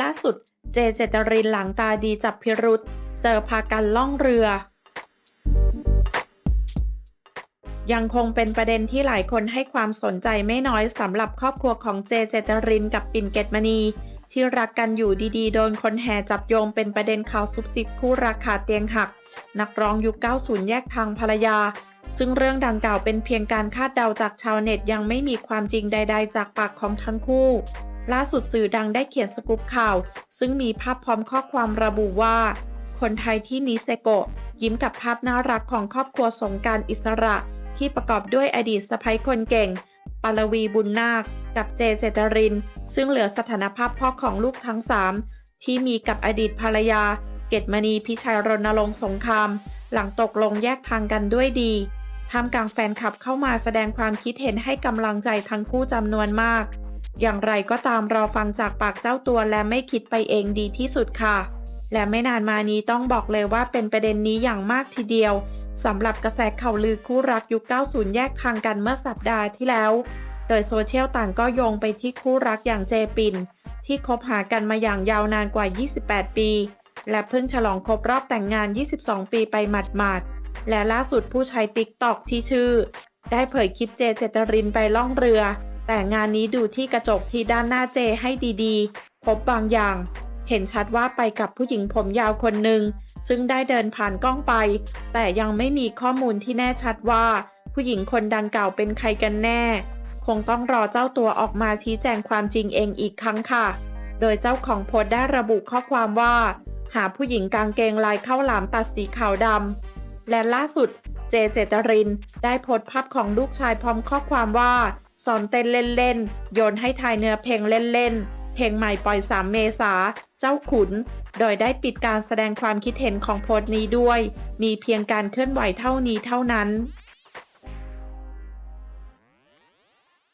ล่าสุดเจเจตรินหลังตาดีจับพิรุษเจอพากันล่องเรือ ยังคงเป็นประเด็นที่หลายคนให้ความสนใจไม่น้อยสำหรับครอบครัวของเจเจตรินกับปิ่นเกตมณี ที่รักกันอยู่ดีๆ โดนคนแห่จับโยงเป็นประเด็นข่าวซุบซิบคู่รักขาเตียงหัก นักร้องยุค 90 แยกทางภรรยาซึ่งเรื่องดังกล่าวเป็นเพียงการคาดเดาจากชาวเน็ตยังไม่มีความจริงใด ๆ จากปากของทั้งคู่ ล่าสุดสื่อดังได้เขียนสกู๊ปข่าว ซึ่งมีภาพพร้อมข้อความระบุว่า คนไทยที่นิเซโกะยิ้มกับภาพน่ารักของครอบครัวสงการอิสระ ที่ประกอบด้วยอดีตสะพ้ยคนเก่งปาลวีบุญนาค กับเจเจตริน ซึ่งเหลือสถานภาพพ่อของลูกทั้งสามที่มีกับอดีตภรรยา เกตมณีพิชัยรณรงค์สงคราม หลังตกลงแยกทางกันด้วยดีท่ามกลางแฟนคลับเข้ามาแสดงความคิดเห็นให้กำลังใจทั้งคู่จำนวนมาก อย่างไรก็ตามรอฟังจากปากเจ้าตัวและไม่คิดไปเองดีที่สุดค่ะ และไม่นานมานี้ต้องบอกเลยว่าเป็นประเด็นนี้อย่างมากทีเดียวสำหรับกระแสข่าวลือคู่รักยุค 90 แยกทางกันเมื่อสัปดาห์ที่แล้ว โดยโซเชียลต่างก็โยงไปที่คู่รักอย่างเจปิน ที่คบหากันมาอย่างยาวนานกว่า 28 ปี และเพิ่งฉลองครบรอบแต่งงาน 22 ปีไปหมาดๆ และล่าสุดผู้ใช้ติ๊กตอกที่ชื่อ ได้เผยคลิปเจเจตรินไปล่องเรือ แต่งานนี้ดูที่กระจกที่ด้านหน้าเจให้ดีๆ พบบางอย่าง เห็นชัดว่าไปกับผู้หญิงผมยาวคนหนึ่ง ซึ่งได้เดินผ่านกล้องไป แต่ยังไม่มีข้อมูลที่แน่ชัดว่า ผู้หญิงคนดังกล่าวเป็นใครกันแน่ คงต้องรอเจ้าตัวออกมาชี้แจงความจริงเองอีกครั้งค่ะ โดยเจ้าของโพสต์ได้ระบุข้อความว่า หาผู้หญิงกางเกงลายข้าวหลามตัดสีขาวดำและล่าสุดเจเจตริน ได้โพสต์ภาพของลูกชายพร้อมข้อความว่า ซ้อมเต้นเล่นๆ โยนให้ทายเนื้อเพลงเล่นๆ เพลงใหม่ปล่อย 3 เมษา เจ้าขุน โดยได้ปิดการแสดงความคิดเห็นของโพสต์นี้ด้วย มีเพียงการเคลื่อนไหวเท่านี้เท่านั้น